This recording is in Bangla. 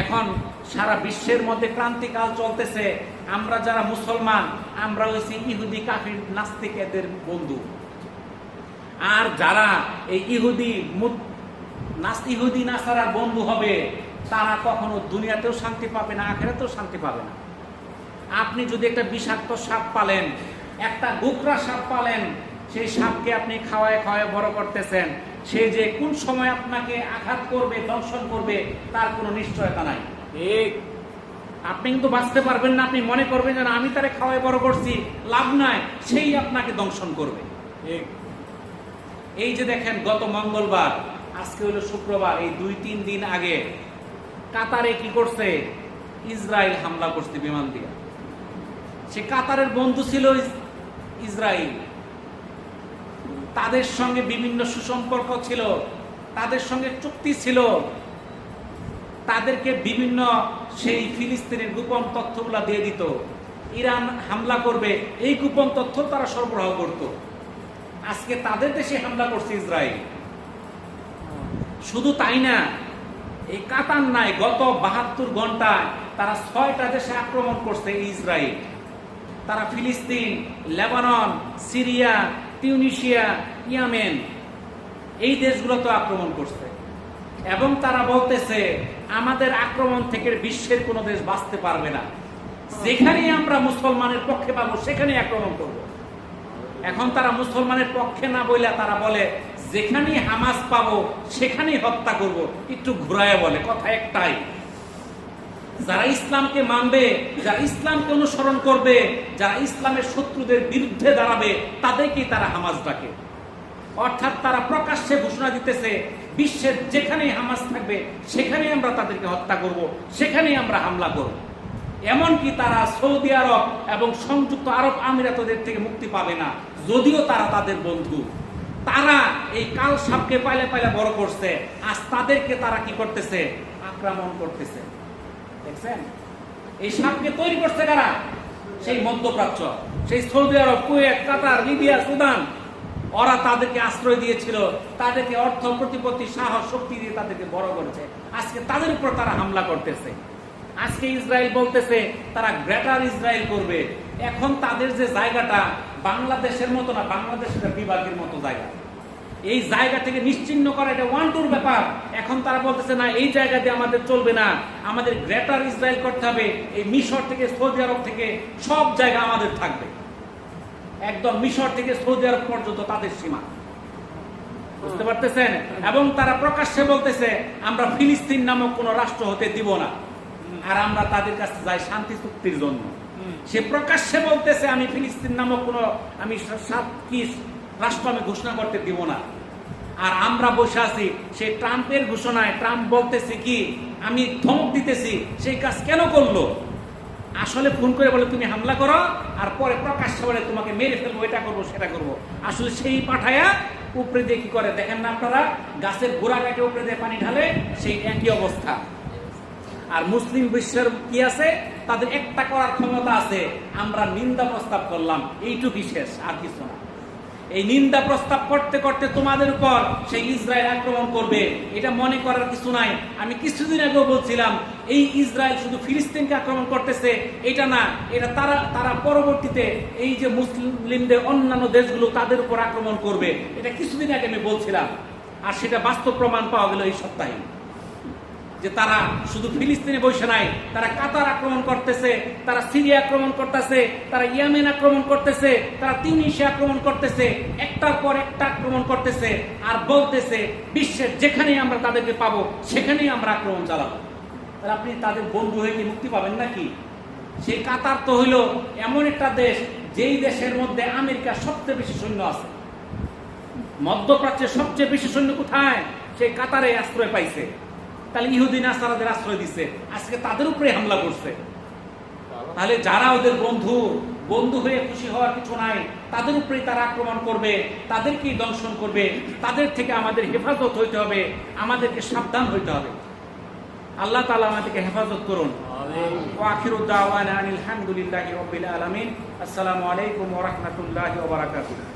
এখন সারা বিশ্বের মধ্যে ক্রান্তিকাল চলতেছে। আমরা যারা মুসলমান, আমরা হয়েছি ইহুদি কাফির নাস্তিক এদের বন্ধু। আর যারা এই ইহুদি ইহুদি নাসারার বন্ধু হবে, তারা কখনো দুনিয়াতেও শান্তি পাবে না, আখেরাতেও শান্তি পাবে না। আপনি যদি একটা বিষাক্ত সাপ পালেন, একটা গুকরা সাপ পালেন সেই সাপকে আপনি খাওয়ায় খাওয়ায় বড় করতেছেন। সে যে কোন সময় আপনাকে আঘাত করবে দংশন করবে তার কোনো নিশ্চয়তা নাই। ঠিক। আপনি কিন্তু বাঁচতে পারবেন না আপনি মনে করবেন যে না, আমি তারে খাওয়ায় বড় করছি লাভ নাই সেই আপনাকে দংশন করবে। এই যে দেখেন গত মঙ্গলবার আজকে হলো শুক্রবার এই দুই তিন দিন আগে কাতারে কি করছে? ইসরায়েল হামলা করছে বিমান দিয়ে। সে কাতারের বন্ধু ছিল ইস- ইসরায়েল। তাদের সঙ্গে বিভিন্ন সুসম্পর্ক ছিল, তাদের সঙ্গে চুক্তি ছিল। তাদেরকে বিভিন্ন সেই ফিলিস্তিনের গোপন তথ্যগুলা দিয়ে দিত। ইরান হামলা করবে, এই গোপন তথ্য তারা সরবরাহ করত। আজকে তাদের দেশে হামলা করছে ইসরায়েল। শুধু তাই না, এই কাতার নাই, গত বাহাত্তর ঘন্টায় তারা ছয়টা দেশে আক্রমণ করছে ইসরায়েল। তারা ফিলিস্তিন, লেবানন, সিরিয়া টিউনিশিয়া ইয়ামেন, এই দেশগুলোতে আক্রমণ করছে। এবং তারা বলতেছে, আমাদের আক্রমণ থেকে বিশ্বের কোনো দেশ বাঁচতে পারবে না। যেখানেই আমরা মুসলমানের পক্ষে পাবো সেখানে আক্রমণ করব। এখন তারা মুসলমানের পক্ষে না বইলে তারা বলে, যেখানেই হামাস পাবো, সেখানেই হত্যা করব। একটু ঘুরায় বলে, কথা একটাই। যারা ইসলামকে মানবে, যারা ইসলামকে অনুসরণ করবে, যারা ইসলামের শত্রুদের বিরুদ্ধে দাঁড়াবে, তাদেরকেই তারা হামাস ডাকে। অর্থাৎ তারা প্রকাশ্যে ঘোষণা দিতেছে, বিশ্বের যেখানেই হামাস থাকবে, সেখানেই আমরা তাদেরকে হত্যা করব, সেখানেই আমরা হামলা করব। এমনকি তারা সৌদি আরব এবং সংযুক্ত আরব আমিরাতদের থেকে মুক্তি পাবে না, যদিও তারা তাদের বন্ধু। তারা এই কাল সাপকে পাইলে পাইলে বড় করছে, আজ তাদেরকে তারা কি করতেছে? আক্রমণ করতেছে। দেখছেন? এই সাপকে তৈরি করছে কারা? সেই মধ্যপ্রাচ্য। সেই Saudi Arab, Kuwait, Qatar, Libya, Sudan. ওরা তাদেরকে আশ্রয় দিয়েছিল। তাদেরকে অর্থ, প্রতিপত্তি, সাহস, শক্তি দিয়ে তাদেরকে বড় করেছে। আজকে তাদের উপর তারা হামলা করতেছে। আজকে ইসরায়েল বলতেছে, তারা গ্রেটার ইসরায়েল করবে। এখন তাদের যে জায়গাটা, বাংলাদেশের মতো না, বাংলাদেশের বিভাগের মতো জায়গা। এই জায়গা থেকে নিশ্চিন্ন করা এটা ওয়ান টুর ব্যাপার। এখন তারা বলতেছে, না, এই জায়গা দিয়ে আমাদের চলবে না। আমাদের গ্রেটার ইসরায়েল করতে হবে, এই মিশর থেকে সৌদি আরব থেকে সব জায়গা আমাদের থাকবে। একদম মিশর থেকে সৌদি আরব পর্যন্ত তাদের সীমা। বুঝতে পারতেছেন? এবং তারা প্রকাশ্যে বলতেছে, আমরা ফিলিস্তিন নামক কোন রাষ্ট্র হতে দিব না। আর আমরা তাদের কাছে যাই শান্তি চুক্তির জন্য। সে প্রকাশ্যে বলতেছে, আমি ফিলিস্তিন নামক কোন, আমি সাত, কি রাষ্ট্র আমি ঘোষণা করতে দিব না। আর আমরা বসে আছি সেই ট্রাম্পের ঘোষণায়, ট্রাম্প বলতেছে কি, আমি ধমক দিতেছি সেই কাজ কেন করল? আসলে ফোন করে বলে, তুমি হামলা করো, আর পরে প্রকাশ্যে বলে, তোমাকে মেরে ফেলব, এটা করব, সেটা করব। আসলে সেই পাঠায়া উপরে দিয়ে কি করে? দেখেন না আপনারা, গাছের গোড়া কাটে উপরে দিয়ে পানি ঢালে, সেই একই অবস্থা। আর মুসলিম বিশ্বের কি আছে? তাদের একটা করার ক্ষমতা আছে, আমরা নিন্দা প্রস্তাব করলাম, এইটুকুই শেষ, আর কিছু না। এই নিন্দা প্রস্তাব করতে করতে তোমাদের উপর সেই ইসরায়েল আক্রমণ করবে। এটা মনে করার কিছু নাই। আমি কিছুদিন আগেও বলছিলাম, এই ইসরায়েল শুধু ফিলিস্তিনকে আক্রমণ করতেছে, এটা না, এটা তারা তারা পরবর্তীতে এই যে মুসলিমদের অন্যান্য দেশগুলো তাদের উপর আক্রমণ করবে। এটা কিছুদিন আগে আমি বলছিলাম। আর সেটা বাস্তব প্রমাণ পাওয়া গেল এই সপ্তাহে। যে তারা শুধু ফিলিস্তিনে বসে নাই, তারা কাতার আক্রমণ করতেছে, তারা সিরিয়া আক্রমণ করতেছে, তারা ইয়ামেন আক্রমণ করতেছে, তারা তিউনিশে আক্রমণ করতেছে, একটার পর একটা আক্রমণ করতেছে আর বলতেছে, বিশ্বের যেখানেই আমরা তাদেরকে পাবো, সেখানেই আমরা আক্রমণ চালাবো। তাহলে আপনি তাদের বন্ধু হয়ে কি মুক্তি পাবেন নাকি? সেই কাতার তো হইল এমন একটা দেশ, যেই দেশের মধ্যে আমেরিকার সবচেয়ে বেশি সৈন্য আছে। মধ্যপ্রাচ্যের সবচেয়ে বেশি সৈন্য কোথায়? সেই কাতারে আশ্রয় পাইছে। তাহলে ইহুদিন আসারাদের আশ্রয় দিছে। আজকে তাদের উপরে হামলা করছে। তাহলে যারা ওদের বন্ধু বন্ধু হয়ে খুশি হওয়ার কিছু নাই তাদের উপরেই তারা আক্রমণ করবে তাদেরকেই দংশন করবে তাদের থেকে আমাদের হেফাজত হইতে হবে আমাদেরকে সাবধান হইতে হবে। আল্লাহ তাআলা আমাদেরকে হেফাজত করুন। ওয়াখির উদ্দাওয়ানা আনিল হামদুলিল্লাহি রাব্বিল আলামিন। আসসালামু আলাইকুম ওয়া রাহমাতুল্লাহি ওয়া বারাকাতুহু।